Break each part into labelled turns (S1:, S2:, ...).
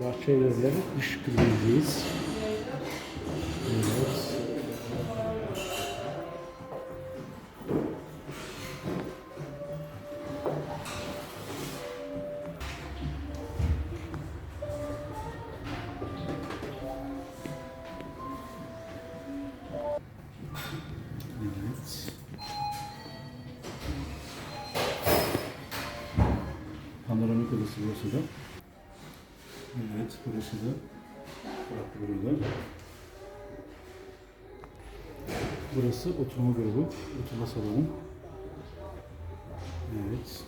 S1: Bahçe evleri dış kliniğindeyiz. Evet. Evet. Panoramik odası burası da. Evet, burası da farklı burada. Burası oturma grubu, oturma salonu. Evet.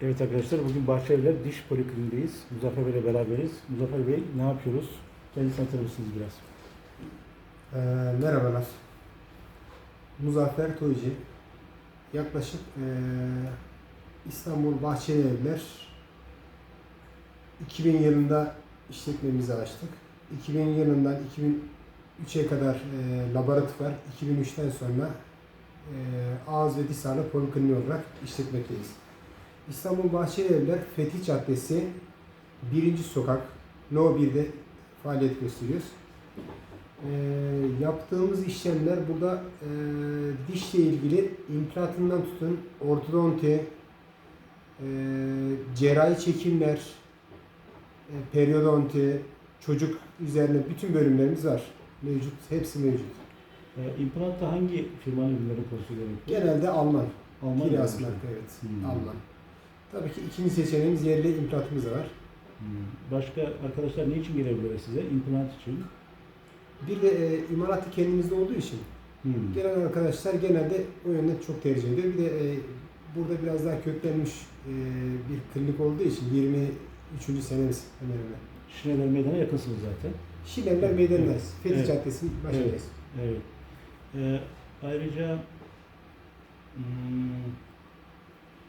S1: Evet arkadaşlar, bugün Bahçelievler Diş Polikliniğindeyiz. Muzaffer Bey ile beraberiz. Muzaffer Bey ne yapıyoruz? Kendinizi tanıtır biraz?
S2: Ee, merhabalar. Muzaffer Toyci. Yaklaşık ee, İstanbul Bahçeli Evler 2000 yılında işletmemizi açtık. 2000 yılından 2003'e kadar ee, laboratuvar, 2003'ten sonra ee, ağız ve diş sağlığı polikliniği olarak işletmekteyiz. İstanbul Bahçeli Evler Fethi Caddesi 1. Sokak No 1'de faaliyet gösteriyoruz. Ee, yaptığımız işlemler burada e, dişle ilgili implantından tutun ortodonti, e, cerrahi çekimler, e, periyodonti, çocuk üzerine bütün bölümlerimiz var. Mevcut, hepsi mevcut.
S1: Ee, implantta hangi firmanın ürünleri konusu gerekiyor?
S2: Genelde Alman.
S1: Alman
S2: Kilas marka evet.
S1: Hmm.
S2: Alman. Tabii ki ikinci seçeneğimiz yerli implantımız var.
S1: Hmm. Başka arkadaşlar ne için gelebilirler size? İmplant için.
S2: Bir de e, imalatı kendimizde olduğu için
S1: Hmm.
S2: Gelen arkadaşlar genelde o yönden çok tercih ediyor. Bir de e, burada biraz daha köklenmiş e, bir klinik olduğu için 23. senemiz hemen hemen.
S1: Şineler Meydanı'na yakınsınız zaten.
S2: Şilemler
S1: Evet,
S2: Meydanı'ndayız. Fethi
S1: evet.
S2: Caddesi'nin başındayız.
S1: Evet. Ee, ayrıca hmm,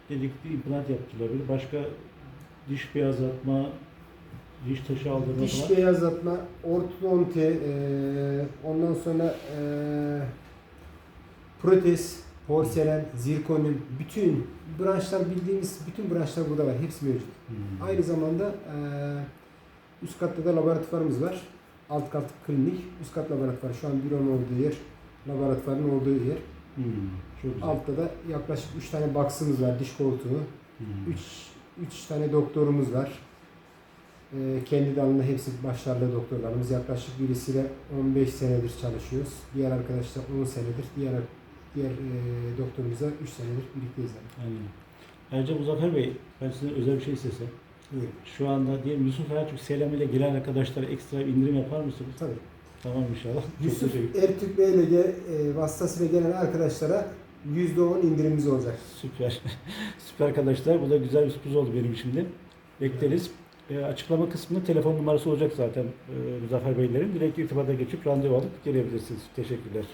S1: dedik bir implant yaptırılabilir. Başka diş beyazlatma, diş taşı aldırma
S2: Diş
S1: falan.
S2: beyazlatma, ortodonti, e, ondan sonra e, protez, porselen, zirkonin, bütün branşlar bildiğimiz bütün branşlar burada var. Hepsi mevcut.
S1: Hmm.
S2: Aynı zamanda e, üst katta da laboratuvarımız var. Alt kat klinik, üst kat laboratuvar. Şu an büronun olduğu yer, laboratuvarın olduğu yer.
S1: Hmm. Çok güzel.
S2: Altta da yaklaşık 3 tane box'ımız var, diş koltuğu.
S1: Hmm.
S2: 3 3 tane doktorumuz var. E, kendi dalında hepsi başarılı doktorlarımız. Yaklaşık birisiyle 15 senedir çalışıyoruz. Diğer arkadaşlar 10 senedir. Diğer diğer e, doktorumuzla 3 senedir birlikteyiz. Yani.
S1: Aynen. Ayrıca Muzaffer Bey, ben size özel bir şey istesem.
S2: Buyurun.
S1: Şu anda diyelim Yusuf Ertürk selam ile gelen arkadaşlara ekstra bir indirim yapar mısınız?
S2: Tabii.
S1: Tamam inşallah. Çok
S2: Yusuf
S1: teşekkür
S2: Ertürk Bey ile ge- e, vasıtasıyla gelen arkadaşlara %10 indirimimiz olacak.
S1: Süper. Süper arkadaşlar. Bu da güzel bir sürpriz oldu benim için de. Bekleriz. E, açıklama kısmında telefon numarası olacak zaten e, Muzaffer Beylerin. Direkt irtibata geçip randevu alıp gelebilirsiniz. Teşekkürler.